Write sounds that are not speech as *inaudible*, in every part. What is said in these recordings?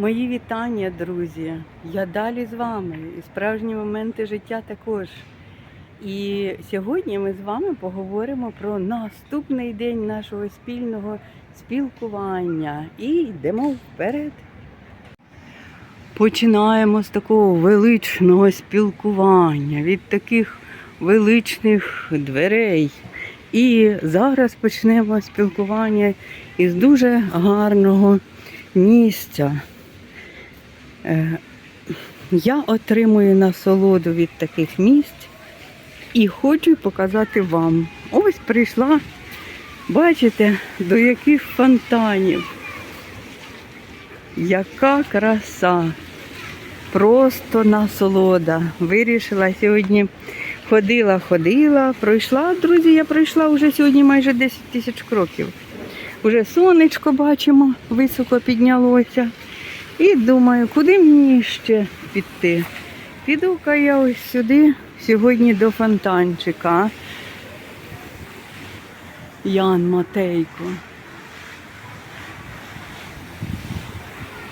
Мої вітання, друзі. Я далі з вами. І справжні моменти життя також. І сьогодні ми з вами поговоримо про наступний день нашого спільного спілкування. І йдемо вперед. Починаємо з такого величного спілкування, від таких величних дверей. І зараз почнемо спілкування із дуже гарного місця. Е, Я отримую насолоду від таких місць і хочу показати вам. Ось прийшла, бачите, до яких фонтанів. Яка краса! Просто насолода. Вирішила сьогодні ходила, ходила, пройшла, друзі, я пройшла вже сьогодні майже 10 тисяч кроків. Уже сонечко бачимо, високо піднялося. І думаю, куди мені ще піти? Піду-ка я ось сюди, сьогодні до фонтанчика. Ян Матейко.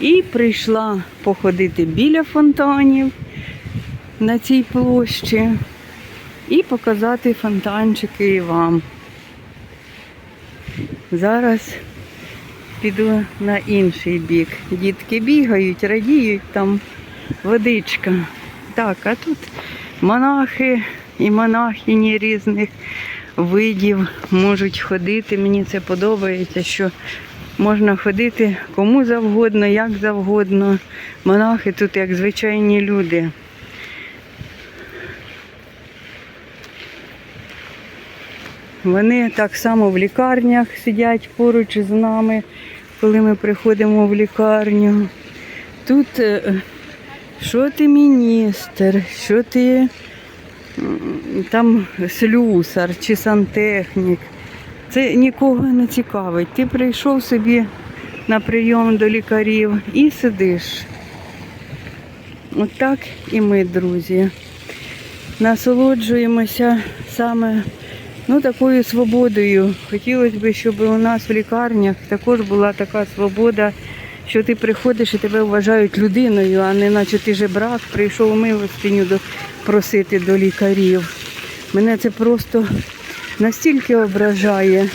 І прийшла походити біля фонтанів на цій площі і показати фонтанчики вам. Зараз піду на інший бік. Дітки бігають, радіють, там водичка. Так, а тут монахи і монахині різних видів можуть ходити. Мені це подобається, що можна ходити кому завгодно, як завгодно. Монахи тут як звичайні люди. Вони так само в лікарнях сидять поруч з нами, коли ми приходимо в лікарню. Тут е, що ти міністр, що ти там слюсар чи сантехнік. Це нікого не цікавить. Ти прийшов собі на прийом до лікарів і сидиш. Отак і ми, друзі. Насолоджуємося саме ну, такою свободою. Хотілося б, щоб у нас в лікарнях також була така свобода, що ти приходиш і тебе вважають людиною, а не наче ти жебрак, прийшов милостиню до, просити до лікарів. Мене це просто настільки ображає.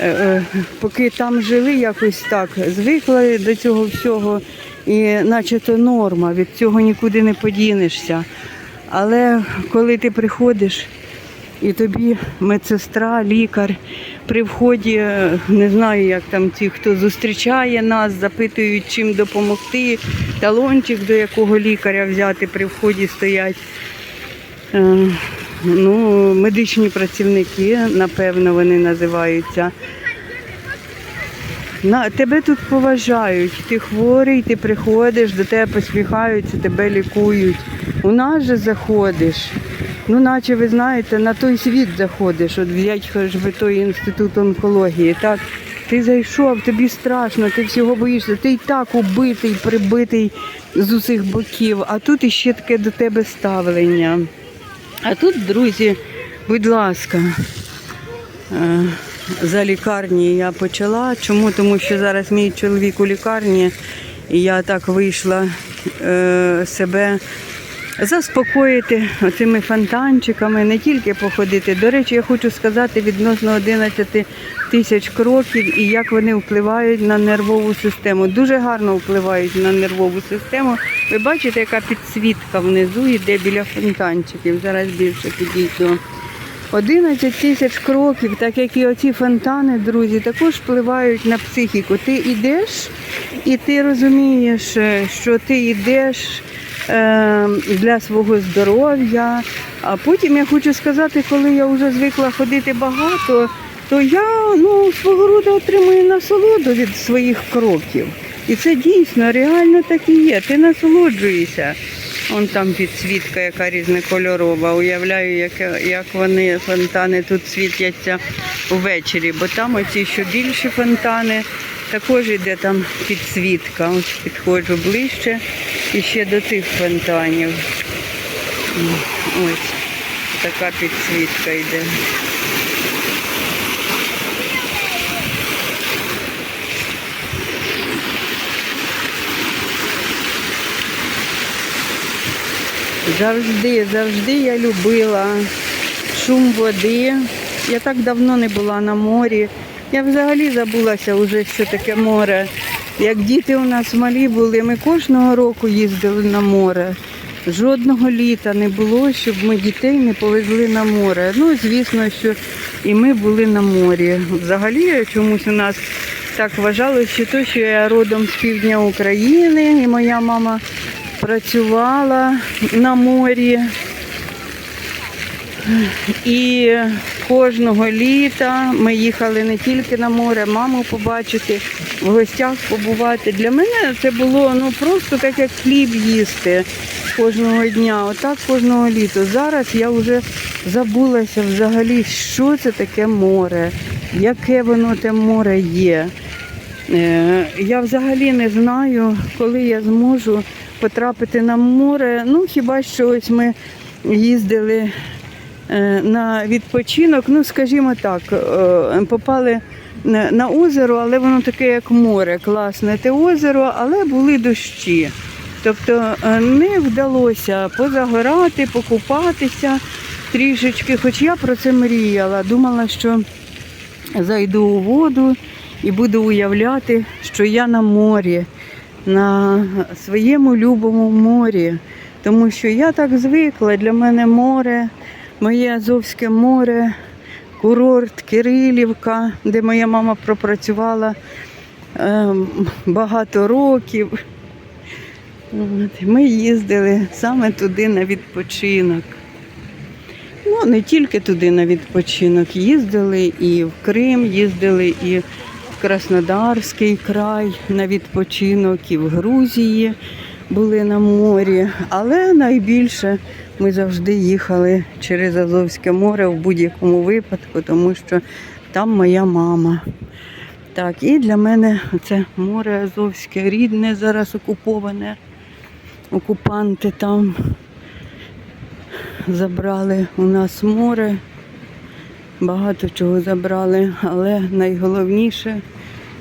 Е, е, Поки там жили якось так, звикли до цього всього, і наче то норма, від цього нікуди не подінешся. Але коли ти приходиш і тобі медсестра, лікар при вході, е, не знаю, як там ті, хто зустрічає нас, запитують, чим допомогти, талончик до якого лікаря взяти при вході стоять. Е, Ну, медичні працівники, напевно, вони називаються. На, тебе тут поважають, ти хворий, ти приходиш, до тебе посміхаються, тебе лікують. У нас же заходиш. Ну, наче ви знаєте, на той світ заходиш, от взять хоч би той інститут онкології. Так, ти зайшов, тобі страшно, ти всього боїшся, ти і так убитий, прибитий з усіх боків, а тут іще таке до тебе ставлення. А тут, друзі, будь ласка, е, за лікарні я почала. Чому? Тому що зараз мій чоловік у лікарні, і я так вийшла е, себе заспокоїти цими фонтанчиками, не тільки походити. До речі, я хочу сказати відносно 11 тисяч кроків і як вони впливають на нервову систему. Дуже гарно впливають на нервову систему. Ви бачите, яка підсвітка внизу йде біля фонтанчиків. Зараз більше підійду. 11 тисяч кроків, так як і оці фонтани, друзі, також впливають на психіку. Ти йдеш і ти розумієш, е, що ти йдеш для свого здоров'я. А потім я хочу сказати, коли я вже звикла ходити багато, то я ну, свого роду отримую насолоду від своїх кроків. І це дійсно реально так і є. Ти насолоджуєшся. Вон там підсвітка, яка різнокольорова. Уявляю, як, як вони фонтани тут світяться увечері, бо там оці що більші фонтани, також йде там підсвітка. Ось підходжу ближче і ще до тих фонтанів. Ось така підсвітка йде. Завжди, завжди я любила шум води. Я так давно не була на морі. Я взагалі забулася вже, що таке море. Як діти у нас малі були, ми кожного року їздили на море. Жодного літа не було, щоб ми дітей не повезли на море. Ну, звісно, що і ми були на морі. Взагалі чомусь у нас так вважалося, що то, що я родом з півдня України, і моя мама працювала на морі. І кожного літа ми їхали не тільки на море, маму побачити, в гостях побувати. Для мене це було ну просто так, як хліб їсти кожного дня. Отак кожного літа. Зараз я вже забулася взагалі, що це таке море, яке воно те море є. Е, Я взагалі не знаю, коли я зможу потрапити на море. Ну, хіба що ось ми їздили на відпочинок, ну, скажімо так, е, попали на на озеро, але воно таке, як море, класне те озеро, але були дощі. Тобто е, не вдалося позагорати, покупатися трішечки, хоч я про це мріяла. Думала, що зайду у воду і буду уявляти, що я на морі, на своєму любому морі. Тому що я так звикла, для мене море, моє Азовське море, курорт Кирилівка, де моя мама пропрацювала е, багато років. Ми їздили саме туди на відпочинок. Ну, не тільки туди на відпочинок. Їздили і в Крим, їздили і в Краснодарський край на відпочинок, і в Грузії були на морі. Але найбільше ми завжди їхали через Азовське море в будь-якому випадку, тому що там моя мама. Так, і для мене це море Азовське рідне, зараз окуповане. Окупанти там забрали у нас море, багато чого забрали, але найголовніше,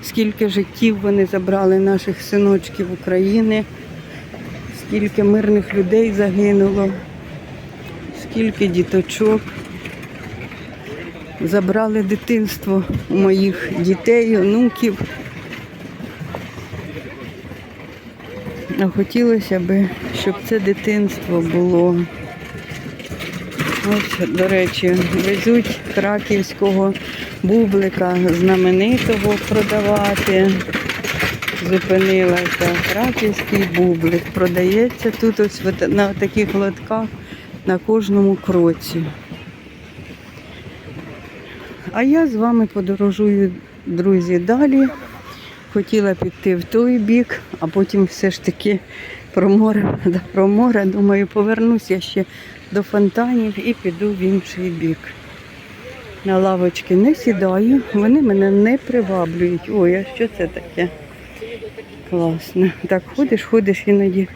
скільки життів вони забрали наших синочків України, скільки мирних людей загинуло, скільки діточок. Забрали дитинство у моїх дітей, онуків. А хотілося б, щоб це дитинство було. Ось, до речі, везуть краківського бублика знаменитого продавати. Зупинилася. Краківський бублик. Продається тут ось на таких лотках на кожному кроці. А я з вами подорожую, друзі, далі. Хотіла піти в той бік, а потім все ж таки про море, *laughs* про море. Думаю, повернуся ще до фонтанів і піду в інший бік. На лавочки не сідаю, вони мене не приваблюють. Ой, а що це таке? Класно. Так ходиш, ходиш, іноді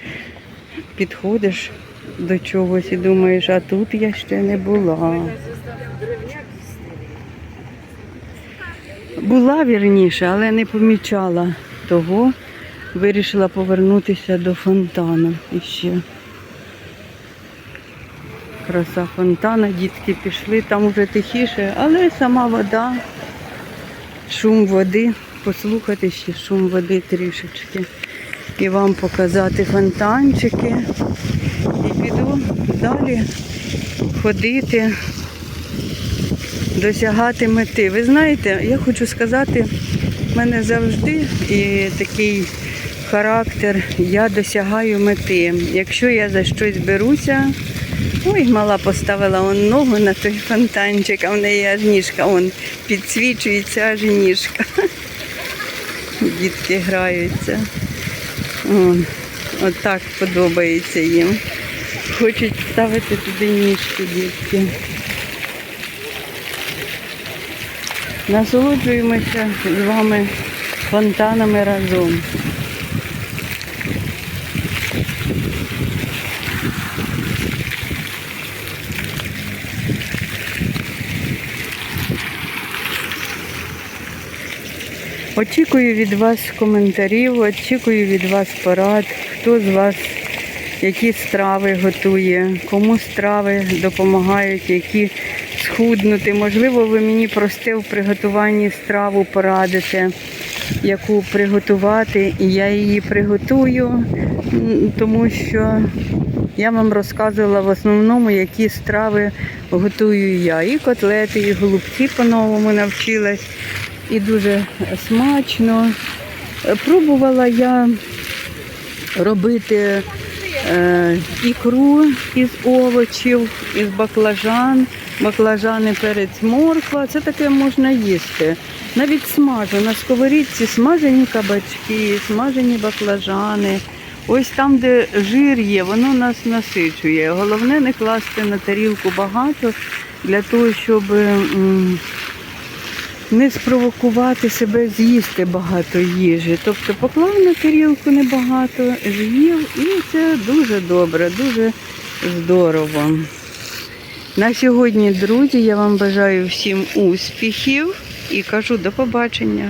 підходиш до чогось і думаєш, а тут я ще не була. Була вірніше, але не помічала того. Вирішила повернутися до фонтану іще. Краса фонтана, дітки пішли, там вже тихіше, але сама вода, шум води, послухати ще шум води трішечки. І вам показати фонтанчики. І піду далі ходити досягати мети. Ви знаєте, я хочу сказати, в мене завжди і такий характер, я досягаю мети. Якщо я за щось беруся, ой, мала поставила он ногу на той фонтанчик, а в неї аж ніжка, он підсвічується аж ніжка. *laughs* Дітки граються. От, от подобається їм. Хочуть ставити туди ніжки, дітки. Насолоджуємося з вами фонтанами разом. Очікую від вас коментарів, очікую від вас порад, хто з вас які страви готує, кому страви допомагають, які схуднути. Можливо, ви мені просте в приготуванні страву порадите, яку приготувати, і я її приготую, тому що я вам розказувала в основному, які страви готую я. І котлети, і голубці по-новому навчилась. І дуже смачно. Пробувала я робити е, ікру із овочів, із баклажан, баклажани, перець, морква. Це таке можна їсти. Навіть смажу на сковорідці смажені кабачки, смажені баклажани. Ось там, де жир є, воно нас насичує. Головне не класти на тарілку багато для того, щоб не спровокувати себе з'їсти багато їжі. Тобто поклав на тарілку небагато, з'їв, і це дуже добре, дуже здорово. На сьогодні, друзі, я вам бажаю всім успіхів і кажу до побачення.